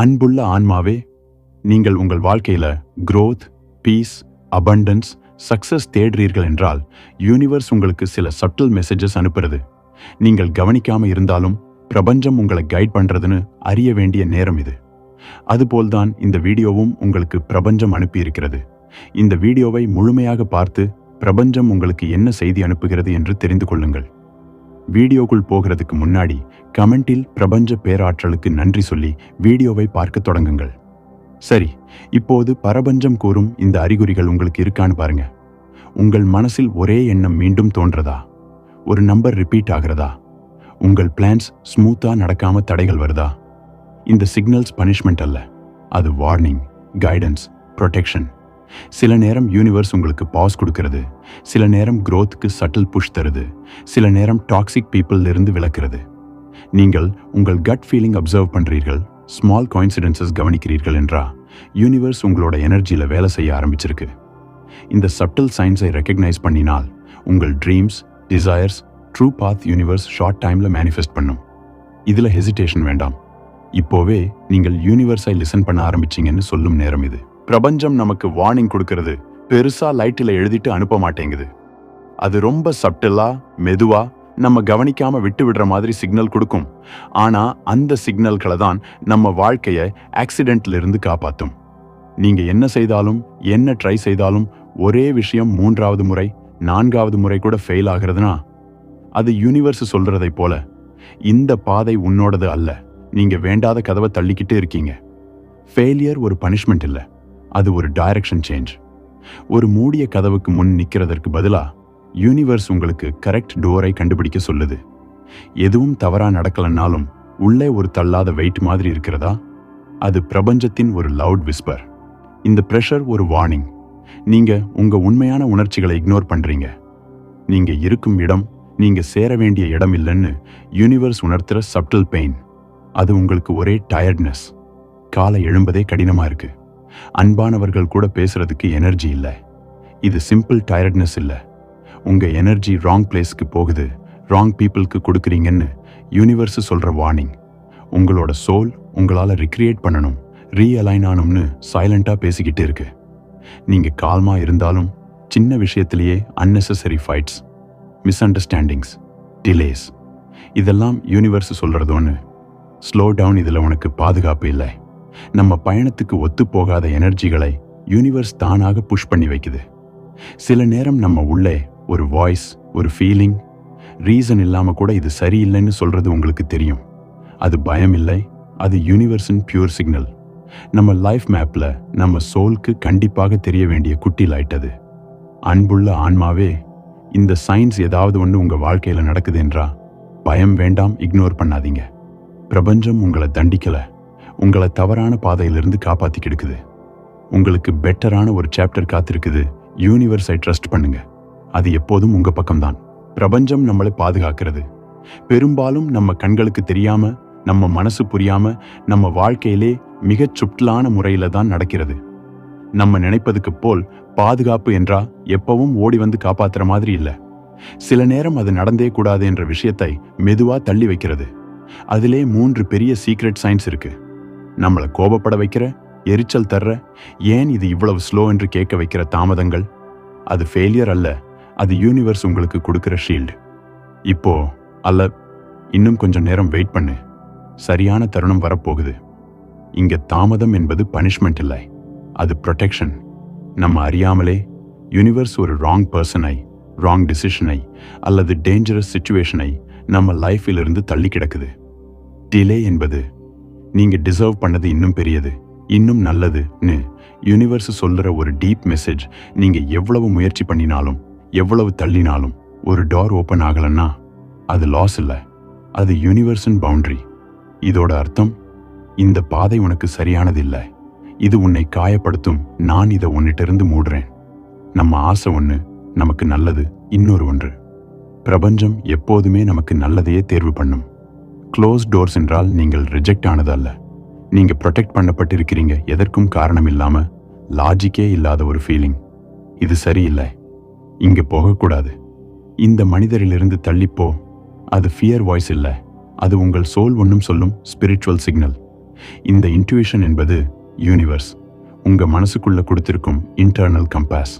அன்புள்ள ஆன்மாவே நீங்கள் உங்கள் வாழ்க்கையில க்ரோத் பீஸ் அபண்டன்ஸ் சக்சஸ் தேடுறீர்கள் என்றால் யூனிவர்ஸ் உங்களுக்கு சில சட்டில் மெசேஜஸ் அனுப்புறது. நீங்கள் கவனிக்காம இருந்தாலும் பிரபஞ்சம் உங்களை கைட் பண்றதுன்னு அறிய வேண்டிய நேரம் இது. அதுபோல்தான் இந்த வீடியோவும் உங்களுக்கு பிரபஞ்சம் அனுப்பியிருக்கிறது. இந்த வீடியோவை முழுமையாக பார்த்து பிரபஞ்சம் உங்களுக்கு என்ன செய்தி அனுப்புகிறது என்று தெரிந்து கொள்ளுங்கள். வீடியோக்குள் போகிறதுக்கு முன்னாடி கமெண்டில் பிரபஞ்ச பேராற்றலுக்கு நன்றி சொல்லி வீடியோவை பார்க்க தொடங்குங்கள். சரி இப்போது பரபஞ்சம் கூறும் இந்த அறிகுறிகள் உங்களுக்கு இருக்கான்னு பாருங்க. உங்கள் மனசில் ஒரே எண்ணம் மீண்டும் தோன்றதா? ஒரு நம்பர் ரிப்பீட் ஆகிறதா? உங்கள் பிளான்ஸ் ஸ்மூத்தா நடக்காம தடைகள் வருதா? இந்த சிக்னல்ஸ் பனிஷ்மெண்ட் அல்ல. அது வார்னிங் கைடன்ஸ் ப்ரொடெக்ஷன் சில நேரம் யூனிவர்ஸ் உங்களுக்கு பாஸ் கொடுக்கறது. சில நேரம் க்ரோத்துக்கு சட்டில் புஷ் தருது. சில நேரம் டாக்ஸிக் பீப்புளிலிருந்து விளக்குறது நீங்கள் உங்கள் கட் ஃபீலிங் அப்சர்வ் பண்ணுறீர்கள் ஸ்மால் கோயின்சிடென்சஸ் கவனிக்கிறீர்கள் என்றா? யூனிவர்ஸ் உங்களோட எனர்ஜியில வேலை செய்ய ஆரம்பிச்சிருக்கு. இந்த சப்டில் சயின்ஸை ரெக்கக்னைஸ் பண்ணினால் உங்கள் dreams desires true path universe short டைம்ல மேனிஃபெஸ்ட் பண்ணும். இதுல ஹெசிடேஷன் வேண்டாம். இப்போவே நீங்கள் யூனிவர்ஸை லிசன் பண்ண ஆரம்பிச்சீங்கன்னு சொல்லும் நேரம் இது. பிரபஞ்சம் நமக்கு வார்னிங் கொடுக்கறது. பெருசா லைட்டில் எழுதிட்டு அனுப்ப மாட்டேங்குது. அது ரொம்ப சப்டிலா மெதுவா நம்ம கவனிக்காம விட்டு விடுற மாதிரி சிக்னல் கொடுக்கும். ஆனா அந்த சிக்னல்களை தான் நம்ம வாழ்க்கையை ஆக்சிடென்ட்ல இருந்து காப்பாத்தும். நீங்க என்ன செய்தாலும் என்ன ட்ரை செய்தாலும் ஒரே விஷயம் மூன்றாவது முறை நான்காவது முறை கூட ஃபெயில் ஆகிறதுனா அது யூனிவர்ஸ் சொல்றதை போல இந்த பாதை உன்னோடது அல்ல. நீங்க வேண்டாத கதவை தள்ளிக்கிட்டு இருக்கீங்க. ஃபெயிலியர் ஒரு பனிஷ்மெண்ட் இல்லை. அது ஒரு டைரக்ஷன் சேஞ்ச் ஒரு மூடிய கதவுக்கு முன் நிற்கிறதற்கு பதிலாக யூனிவர்ஸ் உங்களுக்கு கரெக்ட் டோரை கண்டுபிடிக்க சொல்லுது. எதுவும் தவறாக நடக்கலைன்னாலும் உள்ளே ஒரு தள்ளாத வெயிட் மாதிரி இருக்கிறதா? அது பிரபஞ்சத்தின் ஒரு லவுட் விஸ்பர் இந்த ப்ரெஷர் ஒரு வார்னிங் நீங்க உங்க உண்மையான உணர்ச்சிகளை இக்னோர் பண்றீங்க. நீங்க இருக்கும் இடம் நீங்க சேர வேண்டிய இடம் இல்லைன்னு யூனிவர்ஸ் உணர்த்துற சப்டில் பெயின் அது உங்களுக்கு ஒரே டயர்ட்னஸ் காலை எழும்பதே கடினமா இருக்குது அன்பானவர்கள் கூட பேசுறதுக்கு எனர்ஜி இல்லை. இது சிம்பிள் டயர்ட்னஸ் இல்லை. உங்க எனர்ஜி ராங் பிளேஸ்க்கு போகுது. ராங் பீப்புளுக்கு கொடுக்குறீங்கன்னு யூனிவர்ஸ் சொல்ற வார்னிங் உங்களோட சோல் உங்களால் ரிக்ரியேட் பண்ணணும் ரீஅலைன் ஆனும்னு சைலண்டாக பேசிக்கிட்டு இருக்கு. நீங்க கால்மா இருந்தாலும் சின்ன விஷயத்திலேயே unnecessary fights misunderstandings delays இதெல்லாம் யூனிவர்ஸ் சொல்றது ஒன்று ஸ்லோ டவுன் இதில் உனக்கு பாதுகாப்பு இல்லை. நம்ம பயணத்துக்கு ஒத்து போகாத எனர்ஜிகளை யூனிவர்ஸ் தானாக புஷ் பண்ணி வைக்குது. சில நேரம் நம்ம உள்ளே ஒரு வாய்ஸ் ஒரு ஃபீலிங் ரீசன் இல்லாமல் கூட இது சரியில்லைன்னு சொல்றது உங்களுக்கு தெரியும். அது பயம் இல்லை அது யூனிவர்ஸின் பியூர் சிக்னல் நம்ம லைஃப் மேப்ல நம்ம சோல்க்கு கண்டிப்பாக தெரிய வேண்டிய குட்டி லைட்டது அன்புள்ள ஆன்மாவே இந்த சயின்ஸ் ஏதாவது ஒன்று உங்கள் வாழ்க்கையில் நடக்குது என்றா பயம் வேண்டாம் இக்னோர் பண்ணாதீங்க. பிரபஞ்சம் உங்களை தண்டிக்கலை. உங்களை தவறான பாதையிலிருந்து காப்பாத்தி கெடுக்குது. உங்களுக்கு பெட்டரான ஒரு சாப்டர் காத்திருக்குது. யூனிவர்ஸை ட்ரஸ்ட் பண்ணுங்க. அது எப்போதும் உங்க பக்கம்தான். பிரபஞ்சம் நம்மளை பாதுகாக்கிறது. பெரும்பாலும் நம்ம கண்களுக்கு தெரியாம நம்ம மனசு புரியாம நம்ம வாழ்க்கையிலே மிகச் சுட்டலான முறையில தான் நடக்கிறது. நம்ம நினைப்பதுக்கு போல் பாதுகாப்பு என்றா எப்பவும் ஓடி வந்து காப்பாத்துற மாதிரி இல்லை. சில நேரம் அது நடந்தே கூடாது என்ற விஷயத்தை மெதுவா தள்ளி வைக்கிறது. அதிலே மூன்று பெரிய சீக்ரெட் சயின்ஸ் இருக்குது நம்மளை கோபப்பட வைக்கிற எரிச்சல் தர்ற ஏன் இது இவ்வளவு ஸ்லோ என்று கேட்க வைக்கிற தாமதங்கள்? அது ஃபெயிலியர் அல்ல அது யூனிவர்ஸ் உங்களுக்கு கொடுக்குற ஷீல்டு இப்போ அல்ல இன்னும் கொஞ்சம் நேரம் வெயிட் பண்ணு. சரியான தருணம் வரப்போகுது. இங்க தாமதம் என்பது பனிஷ்மெண்ட் இல்லை. அது ப்ரொடெக்ஷன் நம்ம அறியாமலே யூனிவர்ஸ் ஒரு ராங் பர்சனை ராங் டிசிஷனை அல்லது டேஞ்சரஸ் சுச்சுவேஷனை நம்ம லைஃபில் இருந்து தள்ளி கிடக்குது. டிலே என்பது நீங்க டிசர்வ் பண்ணது இன்னும் பெரியது இன்னும் நல்லதுன்னு யூனிவர்ஸ் சொல்லுற ஒரு டீப் மெசேஜ் நீங்க எவ்வளவு முயற்சி பண்ணினாலும் எவ்வளவு தள்ளினாலும் ஒரு டோர் ஓபன் ஆகலன்னா அது லாஸ் இல்ல அது யூனிவர்ஸின் பவுண்டரி இதோட அர்த்தம் இந்த பாதை உனக்கு சரியானது இல்லை இது உன்னை காயப்படுத்தும் நான் இதை உன்னிட்டிருந்து மூடுறேன். நம்ம ஆசை ஒன்று நமக்கு நல்லது இன்னொரு ஒன்று. பிரபஞ்சம் எப்போதுமே நமக்கு நல்லதையே தேர்வு பண்ணும். க்ளோஸ் டோர்ஸ் என்றால் நீங்கள் ரிஜெக்ட் ஆனது அல்ல. நீங்கள் ப்ரொடெக்ட் பண்ணப்பட்டிருக்கிறீங்க. எதற்கும் காரணம் இல்லாமல் லாஜிக்கே இல்லாத ஒரு ஃபீலிங் இது சரியில்லை. இங்கே போகக்கூடாது. இந்த மனிதரிலிருந்து தள்ளிப்போ. அது ஃபியர் வாய்ஸ் இல்லை. அது உங்கள் சோல் ஒன்றும் சொல்லும் ஸ்பிரிச்சுவல் சிக்னல் இந்த இன்ட்யூஷன் என்பது யூனிவர்ஸ் உங்கள் மனசுக்குள்ளே கொடுத்திருக்கும் இன்டர்னல் கம்பாஸ்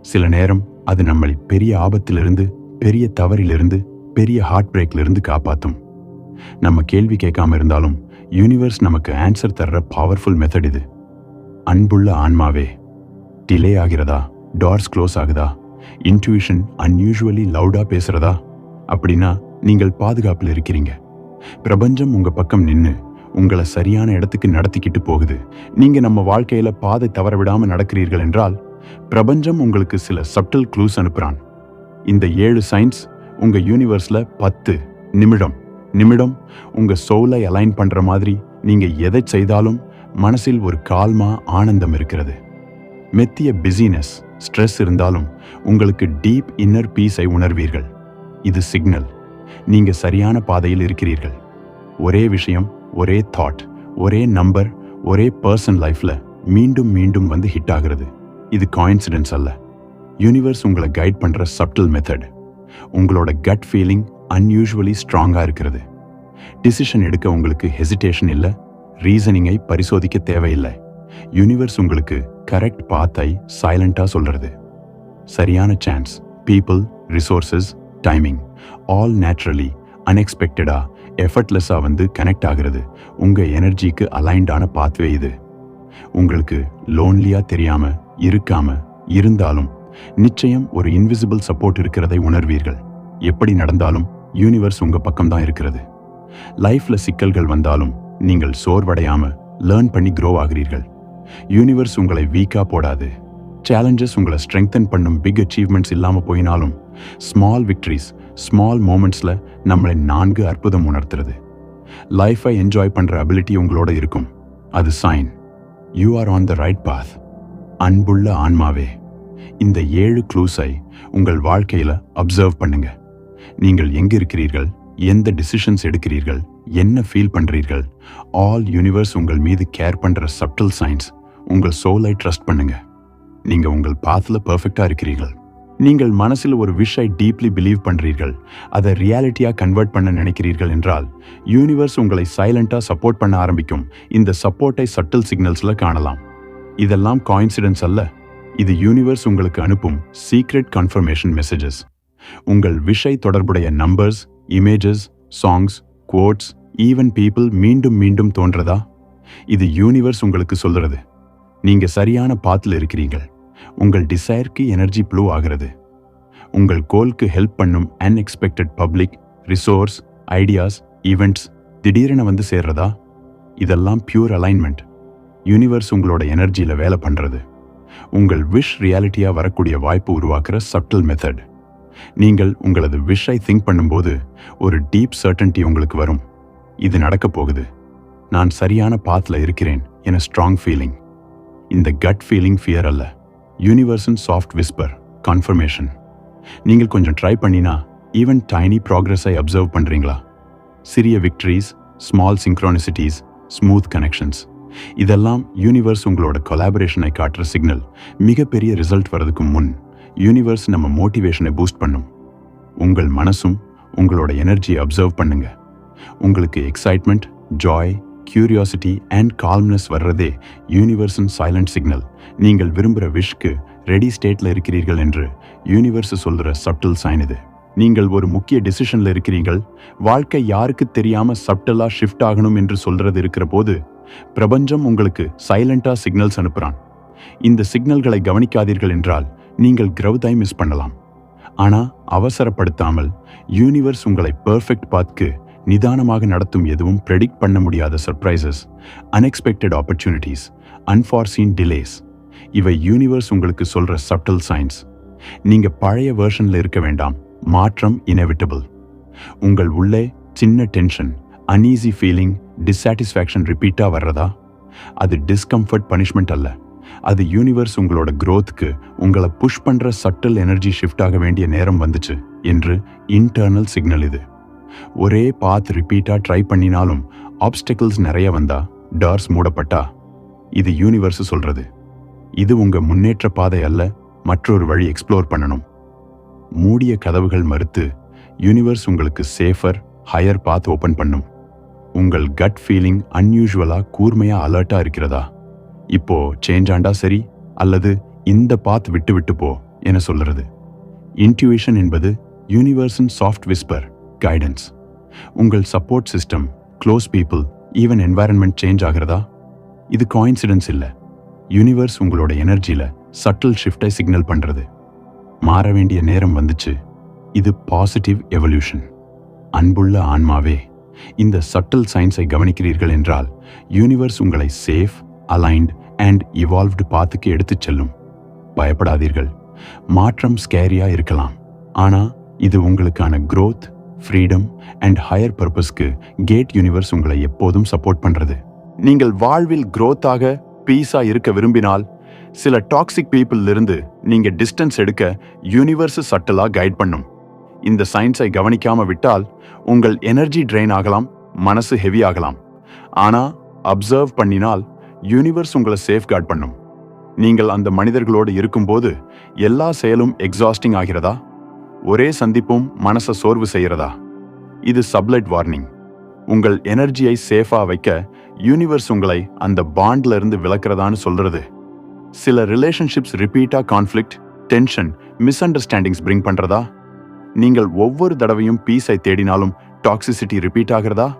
சில நேரம் அது நம்மளை பெரிய ஆபத்திலிருந்து பெரிய தவறிலிருந்து பெரிய ஹார்ட் பிரேக்லிருந்து காப்பாத்தும். நம்ம கேள்வி கேட்காம இருந்தாலும் யூனிவர்ஸ் நமக்கு ஆன்சர் தர்ற பவர்ஃபுல் மெத்தட் இது. அன்புள்ள ஆன்மாவே டிலே ஆகிறதா? டார்ஸ் க்ளோஸ் ஆகுதா? இன்ட்யூஷன் அன்யூஷுவலி லவுடா பேசுறதா? அப்படின்னா நீங்கள் பாதுகாப்பில் இருக்கிறீங்க. பிரபஞ்சம் உங்க பக்கம் நின்னு உங்களை சரியான இடத்துக்கு நடத்திக்கிட்டு போகுது. நீங்க நம்ம வாழ்க்கையில பாதை தவற விடாமல் நடக்கிறீர்கள் என்றால் பிரபஞ்சம் உங்களுக்கு சில சப்டல் க்ளூஸ் அனுப்புறான். இந்த ஏழு சயின்ஸ் உங்க யூனிவர்ஸ்ல பத்து நிமிடம். நிமிடம் உங்கள் சோலை அலைன் பண்ணுற மாதிரி நீங்கள் எதை செய்தாலும் மனசில் ஒரு கால்மா ஆனந்தம் இருக்கிறது. மெத்திய பிஸினஸ் ஸ்ட்ரெஸ் இருந்தாலும் உங்களுக்கு டீப் இன்னர் பீஸை உணர்வீர்கள். இது சிக்னல் நீங்கள் சரியான பாதையில் இருக்கிறீர்கள். ஒரே விஷயம் ஒரே தாட் ஒரே நம்பர் ஒரே பர்சன் லைஃப்பில் மீண்டும் மீண்டும் வந்து ஹிட் ஆகிறது. இது காயின்சிடென்ஸ் அல்ல. யூனிவர்ஸ் உங்களை கைட் பண்ணுற சப்டில் மெத்தட் உங்களோட கட் ஃபீலிங் அன்யூஷுவலி ஸ்ட்ராங்காக இருக்கிறது. டிசிஷன் எடுக்க உங்களுக்கு ஹெசிடேஷன் இல்லை ரீசனிங்கை பரிசோதிக்க தேவையில்லை. யூனிவர்ஸ் உங்களுக்கு கரெக்ட் பாத்தை சைலண்டாக சொல்கிறது சரியான chance people resources timing all naturally அன்எக்ஸ்பெக்டடாக எஃபர்ட்லெஸ்ஸாக வந்து கனெக்ட் ஆகிறது. உங்கள் எனர்ஜிக்கு அலைன்டான பாத்வே இது. உங்களுக்கு லோன்லியாக தெரியாமல் இருக்காமல் இருந்தாலும் நிச்சயம் ஒரு இன்விசிபிள் சப்போர்ட் இருக்கிறதை உணர்வீர்கள். எப்படி நடந்தாலும் யூனிவர்ஸ் உங்கள் பக்கம் தான் இருக்கிறது. லைஃப்ல சிக்கல்கள் வந்தாலும் நீங்கள் சோர்வடையாமல் லேர்ன் பண்ணி க்ரோ ஆகிறீர்கள். யூனிவர்ஸ் உங்களை வீக்காக போடாது. சேலஞ்சஸ் உங்களை ஸ்ட்ரெங்தன் பண்ணும் பிக் அச்சீவ்மெண்ட்ஸ் இல்லாமல் போயினாலும் ஸ்மால் விக்ட்ரிஸ் ஸ்மால் மூமெண்ட்ஸ்ல நம்மளை நான்கு அற்புதம் உணர்த்துறது. லைஃபை என்ஜாய் பண்ணுற அபிலிட்டி உங்களோட இருக்கும். அது sign you are on the right path அன்புள்ள ஆன்மாவே இந்த ஏழு க்ளூஸை உங்கள் வாழ்க்கையில அப்சர்வ் பண்ணுங்கள் நீங்கள் எங்க இருக்கிறீர்கள் எந்த டிசிஷன்ஸ் எடுக்கிறீர்கள்? என்ன ஃபீல் பண்றீர்கள்? ஆல் யூனிவர்ஸ் உங்கள் மீது கேர் பண்ற சப்டல் சயின்ஸ் உங்கள் சோலை ட்ரஸ்ட் பண்ணுங்க. நீங்க உங்கள் பாத்துல பர்ஃபெக்டாக இருக்கிறீர்கள். நீங்கள் மனசில் ஒரு விஷை டீப்லி பிலீவ் பண்றீர்கள். அதை ரியாலிட்டியா கன்வெர்ட் பண்ண நினைக்கிறீர்கள் என்றால் யூனிவர்ஸ் உங்களை சைலண்ட்டாக சப்போர்ட் பண்ண ஆரம்பிக்கும். இந்த சப்போர்ட்டை சட்டில் சிக்னல்ஸ்ல காணலாம். இதெல்லாம் காயின்சிடென்ஸ் அல்ல. இது யூனிவர்ஸ் உங்களுக்கு அனுப்பும் சீக்ரெட் கன்ஃபர்மேஷன் மெசேஜஸ் உங்கள் விஷை தொடர்புடைய numbers images songs quotes even people மீண்டும் மீண்டும் தோன்றதா? இது யூனிவர்ஸ் உங்களுக்கு சொல்கிறது நீங்க சரியான பாத்தில் இருக்கிறீங்கள் உங்கள் டிசைருக்கு எனர்ஜி ப்ளூ ஆகிறது. உங்கள் கோல்க்கு ஹெல்ப் பண்ணும் unexpected public resource ideas events திடீரென வந்து சேர்றதா? இதெல்லாம் பியூர் அலைன்மெண்ட் யூனிவர்ஸ் உங்களோட எனர்ஜியில் வேலை பண்ணுறது உங்கள் விஷ் ரியாலிட்டியாக வரக்கூடிய வாய்ப்பு உருவாக்குற சப்டில் மெத்தட் நீங்கள் உங்களது விஷை திங்க் பண்ணும்போது ஒரு டீப் சர்டன்டி உங்களுக்கு வரும். இது நடக்கப் போகுது. நான் சரியான பாத்தில் இருக்கிறேன் என ஸ்ட்ராங் ஃபீலிங் இந்த கட் ஃபீலிங் ஃபியர் அல்ல. யூனிவர்சன் சாஃப்ட் விஸ்பர் கன்ஃபர்மேஷன் நீங்கள் கொஞ்சம் ட்ரை பண்ணினா ஈவன் டைனி ப்ராக்ரஸை அப்சர்வ் பண்றீங்களா? சிறிய victories small synchronicities smooth connections இதெல்லாம் யூனிவர்ஸ் உங்களோட கொலாபரேஷனை காட்டுற சிக்னல் மிகப்பெரிய ரிசல்ட் வரதுக்கு முன். யூனிவர்ஸ் நம்ம மோட்டிவேஷனை பூஸ்ட் பண்ணும். உங்கள் மனசும் உங்களோட எனர்ஜியை அப்சர்வ் பண்ணுங்க. உங்களுக்கு excitement joy curiosity and calmness வர்றதே யூனிவர்ஸின் சைலண்ட் சிக்னல் நீங்கள் விரும்புகிற விஷ்க்கு ரெடி ஸ்டேட்டில் இருக்கிறீர்கள் என்று யூனிவர்ஸ் சொல்கிற சப்டில் சைன் இது. நீங்கள் ஒரு முக்கிய டிசிஷனில் இருக்கிறீர்கள். வாழ்க்கை யாருக்கு தெரியாமல் சப்டலாக ஷிஃப்ட் ஆகணும் என்று சொல்கிறது இருக்கிற போது பிரபஞ்சம் உங்களுக்கு சைலண்டா சிக்னல்ஸ் அனுப்புகிறான் இந்த சிக்னல்களை கவனிக்காதீர்கள் என்றால் நீங்கள் கிரௌத்தை மிஸ் பண்ணலாம். ஆனால் அவசரப்படுத்தாமல் யூனிவர்ஸ் உங்களை பெர்ஃபெக்ட் பார்த்து நிதானமாக நடத்தும் எதுவும் ப்ரெடிக்ட் பண்ண முடியாத surprises unexpected opportunities unforeseen delays இவை யூனிவர்ஸ் உங்களுக்கு சொல்கிற சப்டல் சயின்ஸ் நீங்கள் பழைய வேர்ஷனில் இருக்க வேண்டாம். மாற்றம் இனெவிட்டபிள் உங்கள் உள்ளே சின்ன டென்ஷன் அன்ஈஸி ஃபீலிங் டிஸ்சாட்டிஸ்ஃபேக்ஷன் ரிப்பீட்டாக வர்றதா? அது டிஸ்கம்ஃபர்ட் பனிஷ்மெண்ட் அல்ல. அது யூனிவர்ஸ் உங்களோட க்ரோத்துக்கு உங்களை புஷ் பண்ணுற சட்டில் எனர்ஜி ஷிஃப்ட் ஆக வேண்டிய நேரம் வந்துச்சு என்று இன்டர்னல் சிக்னல் இது. ஒரே பாத் ரிப்பீட்டாக ட்ரை பண்ணினாலும் ஆப்ஸ்டக்கிள்ஸ் நிறைய வந்தா டார்ஸ் மூடப்பட்டா இது யூனிவர்ஸ் சொல்றது. இது உங்க முன்னேற்ற பாதை அல்ல மற்றொரு வழி எக்ஸ்ப்ளோர் பண்ணணும். மூடிய கதவுகள் மறுத்து யூனிவர்ஸ் உங்களுக்கு சேஃபர் ஹையர் பாத் ஓபன் பண்ணும். உங்கள் கட் ஃபீலிங் அன்யூஷுவலாக கூர்மையாக அலர்ட்டாக இருக்கிறதா? இப்போ சேஞ்ச் ஆண்டா சரி அல்லது இந்த பாத் விட்டு விட்டு போ என சொல்லுறது. இன்ட்யூஷன் என்பது யூனிவர்ஸின் சாஃப்ட் விஸ்பர் கைடன்ஸ் உங்கள் support system close people even environment change ஆகிறதா? இது காயின்சிடன்ஸ் இல்லை. யூனிவர்ஸ் உங்களோட எனர்ஜியில் சட்டில் ஷிஃப்டை சிக்னல் பண்ணுறது மாற வேண்டிய நேரம் வந்துச்சு. இது பாசிட்டிவ் எவல்யூஷன் அன்புள்ள ஆன்மாவே இந்த சட்டில் சயின்ஸை கவனிக்கிறீர்கள் என்றால் யூனிவர்ஸ் உங்களை சேஃப் அலைன்ட் அண்ட் இவால்வ்டு பாத்துக்கு எடுத்துச் செல்லும். பயப்படாதீர்கள். மாற்றம் ஸ்கேரியா இருக்கலாம். ஆனா இது உங்களுக்கான க்ரோத் ஃப்ரீடம் அண்ட் ஹையர் பர்பஸ்க்கு கேட் யூனிவர்ஸ் உங்களை எப்போதும் சப்போர்ட் பண்றது. நீங்கள் வாழ்வில் க்ரோத்தாக பீஸாக பீஸா இருக்க விரும்பினால் சில டாக்ஸிக் பீப்புள் இருந்து நீங்க டிஸ்டன்ஸ் எடுக்க யூனிவர்ஸ் சட்டலா கைட் பண்ணும். இந்த சயின்ஸை கவனிக்காம விட்டால் உங்கள் எனர்ஜி ட்ரெயின் ஆகலாம் மனசு ஹெவி ஆகலாம். ஆனா அப்சர்வ் பண்ணினால் யூனிவர்ஸ் உங்களை சேஃப்கார்ட் பண்ணும். நீங்கள் அந்த மனிதர்களோடு இருக்கும்போது எல்லா செயலும் எக்ஸாஸ்டிங் ஆகிறதா? ஒரே சந்திப்பும் மனசை சோர்வு செய்யறதா இது சப்லைட் வார்னிங் உங்கள் எனர்ஜியை சேஃபாக வைக்க யூனிவர்ஸ் உங்களை அந்த பாண்ட்ல இருந்து விளக்குறதான்னு சொல்கிறது சில ரிலேஷன்ஷிப்ஸ் ரிப்பீட்டா conflict tension misunderstandings bring பண்ணுறதா நீங்கள் ஒவ்வொரு தடவையும் பீஸை தேடினாலும் டாக்ஸிசிட்டி ரிப்பீட் ஆகிறதா?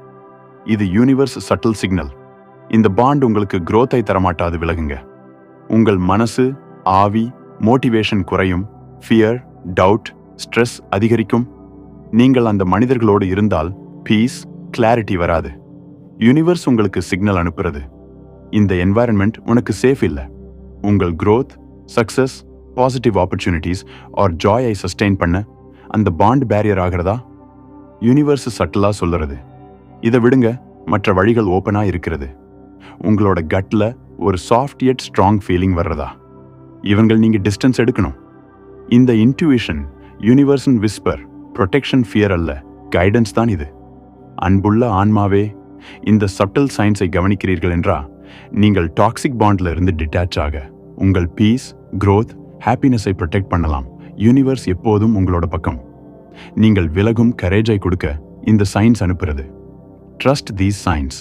இது யூனிவர்ஸ் சட்டில் சிக்னல் இந்த பாண்ட் உங்களுக்கு குரோத்தை தரமாட்டாது விலகுங்க. உங்கள் மனசு ஆவி மோட்டிவேஷன் குறையும் ஃபியர் டவுட் ஸ்ட்ரெஸ் அதிகரிக்கும். நீங்கள் அந்த மனிதர்களோடு இருந்தால் பீஸ் கிளாரிட்டி வராது. யூனிவர்ஸ் உங்களுக்கு சிக்னல் அனுப்புறது. இந்த என்வாயன்மெண்ட் உனக்கு சேஃப் இல்லை. உங்கள் growth success positive opportunities or ஜாயை sustain பண்ண அந்த பாண்ட் பேரியர் ஆகிறதா? யூனிவர்ஸ் சட்டலாக சொல்லுறது. இதை விடுங்க மற்ற வழிகள் ஓப்பனாக இருக்கிறது. உங்களோட கட்ல ஒரு சாஃப்ட் எட் ஸ்ட்ராங் ஃபீலிங் வர்றதா? இவங்கள் நீங்க டிஸ்டன்ஸ் எடுக்கணும். இந்த இன்ட்யூஷன் யூனிவர்ஸின் விஸ்பர் ப்ரொடெக்ஷன் ஃபியர் அல்ல கைடன்ஸ் தான் இது. அன்புள்ள ஆன்மாவே இந்த சட்டில் சயின்ஸை கவனிக்கிறீர்கள் என்றா நீங்கள் டாக்ஸிக் பாண்ட்ல இருந்து டிட்டாச் ஆக உங்கள் பீஸ் க்ரோத் ஹாப்பினஸை ப்ரொடெக்ட் பண்ணலாம். யூனிவர்ஸ் எப்போதும் உங்களோட பக்கம். நீங்கள் விலகும் கரேஜை கொடுக்க இந்த சயின்ஸ் அனுப்புறது. ட்ரஸ்ட் தீஸ் சயின்ஸ்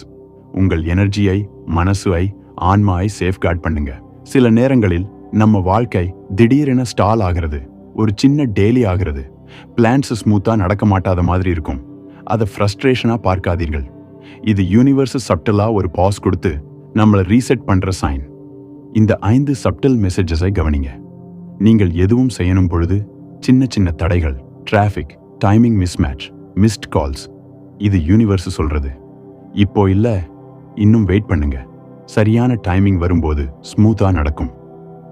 உங்கள் எனர்ஜியை மனசுவை ஆன்மாவை சேஃப்கார்ட் பண்ணுங்க. சில நேரங்களில் நம்ம வாழ்க்கை திடீரென ஸ்டால் ஆகிறது. ஒரு சின்ன டெய்லி ஆகிறது. பிளான்ஸ் ஸ்மூத்தா நடக்க மாட்டாத மாதிரி இருக்கும். அதை ஃப்ரஸ்ட்ரேஷனா பார்க்காதீர்கள். இது யூனிவர்ஸ் சப்டலாக ஒரு பாஸ் கொடுத்து நம்மளை ரீசெட் பண்ற சைன் இந்த ஐந்து சப்டல் மெசேஜஸை கவனிங்க. நீங்கள் எதுவும் செய்யணும் பொழுது சின்ன சின்ன தடைகள் traffic timing mismatch missed calls இது யூனிவர்ஸ் சொல்றது. இப்போ இல்லை இன்னும் வெயிட் பண்ணுங்க. சரியான டைமிங் வரும்போது ஸ்மூத்தா நடக்கும்.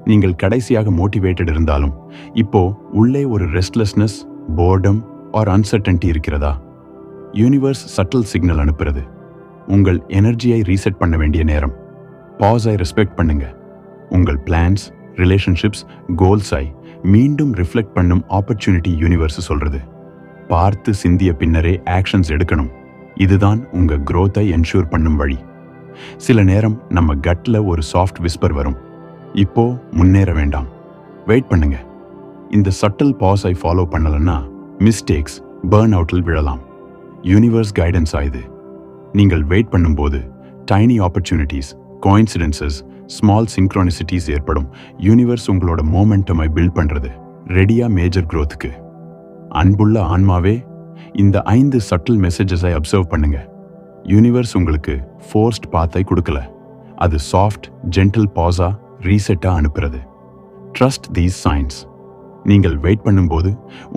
நீங்கள் கடைசியாக மோட்டிவேட்டட் இருந்தாலும் இப்போ உள்ளே ஒரு ரெஸ்ட்லெஸ்னஸ் போர்டம் ஆர் அன்சர்டன்டி இருக்கிறதா? யூனிவர்ஸ் சட்டில் சிக்னல் அனுப்புறது. உங்கள் எனர்ஜியை ரீசெட் பண்ண வேண்டிய நேரம். பாஸை ரெஸ்பெக்ட் பண்ணுங்க. உங்கள் பிளான்ஸ் ரிலேஷன்ஷிப்ஸ் கோல்ஸை மீண்டும் ரிஃப்ளெக்ட் பண்ணும் ஆப்பர்ச்சுனிட்டி யூனிவர்ஸ் சொல்றது. பார்த்து சிந்திய பின்னரே ஆக்ஷன்ஸ் எடுக்கணும். இதுதான் உங்கள் குரோத்தை என்ஷூர் பண்ணும் வழி. சில நேரம் நம்ம கட்ல ஒரு சாஃப்ட் விஸ்பர் வரும். இப்போ முன்னேற வேண்டாம். வெயிட் பண்ணுங்க. இந்த சட்டில் பாஸை ஃபாலோ பண்ணலன்னா மிஸ்டேக்ஸ் பேர்ன் அவுட்டில் விழலாம். யூனிவர்ஸ் கைடன்ஸ் ஆயுது நீங்கள் வெயிட் பண்ணும்போது tiny opportunities coincidences small synchronicities ஏற்படும். யூனிவர்ஸ் உங்களோட மோமெண்டமை பில்ட் பண்றது. ரெடியா மேஜர் க்ரோத்துக்கு அன்புள்ள ஆன்மாவே இந்த ஐந்து சட்டில் மெசேஜஸை அப்சர்வ் பண்ணுங்க. யூனிவர்ஸ் உங்களுக்கு ஃபோர்ஸ்ட் பாத்தை கொடுக்கல. அது சாஃப்ட் ஜென்டில் பாஸாக ரீசெட்டாக அனுப்புறது. ட்ரஸ்ட் தீஸ் சைன்ஸ் நீங்கள் வெயிட் பண்ணும்போது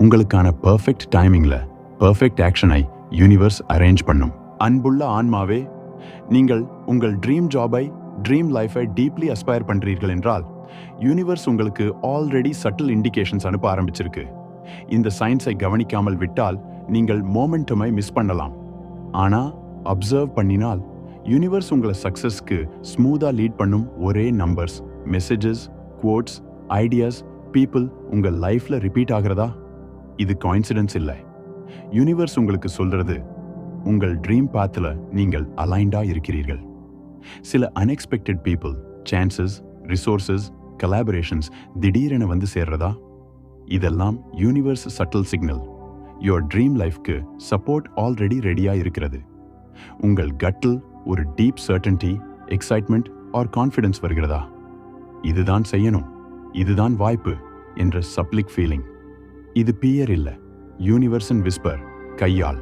உங்களுக்கான பெர்ஃபெக்ட் டைமிங்கில் பர்ஃபெக்ட் ஆக்ஷனை யூனிவர்ஸ் அரேஞ்ச் பண்ணும். அன்புள்ள ஆன்மாவே நீங்கள் உங்கள் ட்ரீம் ஜாபை ட்ரீம் லைஃபை டீப்லி அஸ்பயர் பண்ணுறீர்கள் என்றால் யூனிவர்ஸ் உங்களுக்கு ஆல்ரெடி சட்டில் இண்டிகேஷன்ஸ் அனுப்ப ஆரம்பிச்சிருக்கு. இந்த சயின்ஸை கவனிக்காமல் விட்டால் நீங்கள் மோமெண்டமை மிஸ் பண்ணலாம். ஆனால் அப்சர்வ் பண்ணினால் யூனிவர்ஸ் உங்களை சக்ஸஸ்க்கு ஸ்மூத்தாக லீட் பண்ணும் ஒரே numbers messages quotes ideas people உங்கள் லைஃப்பில் ரிப்பீட் ஆகிறதா? இது காயின்சிடன்ஸ் இல்லை. யூனிவர்ஸ் உங்களுக்கு சொல்கிறது உங்கள் ட்ரீம் பாத்தில் நீங்கள் அலைண்டாக இருக்கிறீர்கள். சில unexpected people chances resources collaborations திடீரென வந்து சேர்றதா? இதெல்லாம் universe subtle signal your dream லைஃப்க்கு சப்போர்ட் ஆல்ரெடி ரெடியாக இருக்கிறது. உங்கள் கட்டில் ஒரு deep certainty excitement or confidence வருகிறதா? இதுதான் செய்யணும். இதுதான் வாய்ப்பு என்ற சப்ளிக் ஃபீலிங் இது பியர் இல்ல யூனிவர்சன் விஸ்பர் கையால்.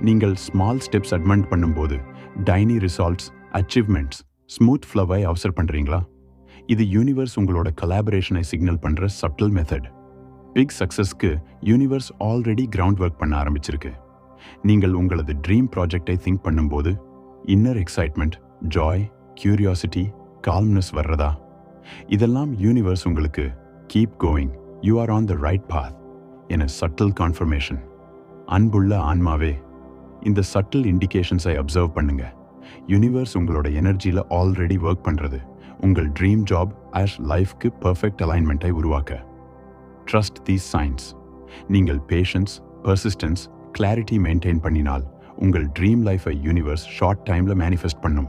நீங்கள் ஸ்மால் ஸ்டெப்ஸ் அட்மெண்ட் பண்ணும்போது டைனி ரிசால்ட்ஸ் அச்சீவ்மெண்ட்ஸ் ஸ்மூத் ஃப்ளவை அவசர் பண்றீங்களா? இது யூனிவர்ஸ் உங்களோட கலாபரேஷனை சிக்னல் பண்ற சட்டில் மெத்தட் பிக் சக்ஸஸ்க்கு யூனிவர்ஸ் ஆல்ரெடி கிரவுண்ட் ஒர்க் பண்ண ஆரம்பிச்சிருக்கு. நீங்கள் உங்களது ட்ரீம் ப்ராஜெக்டை திங்க் பண்ணும்போது inner excitement joy curiosity calmness வர்றதா? இதெல்லாம் யூனிவர்ஸ் உங்களுக்கு keep going you are on the right path என சட்டில் கான்ஃபர்மேஷன் அன்புள்ள ஆன்மாவே இந்த சட்டில் இண்டிகேஷன்ஸை அப்சர்வ் பண்ணுங்க. யூனிவர்ஸ் உங்களோட எனர்ஜியில் ஆல்ரெடி ஒர்க் பண்ணுறது உங்கள் ட்ரீம் ஜாப் ஆஷ் லைஃப்க்கு பர்ஃபெக்ட் அலைன்மெண்ட்டை உருவாக்க. ட்ரஸ்ட் தீஸ் சைன்ஸ் நீங்கள் பேஷன்ஸ் பர்சிஸ்டன்ஸ் கிளாரிட்டி மெயின்டைன் பண்ணினால் உங்கள் ட்ரீம் லைஃபை யூனிவர்ஸ் ஷார்ட் டைமில் மேனிஃபெஸ்ட் பண்ணும்.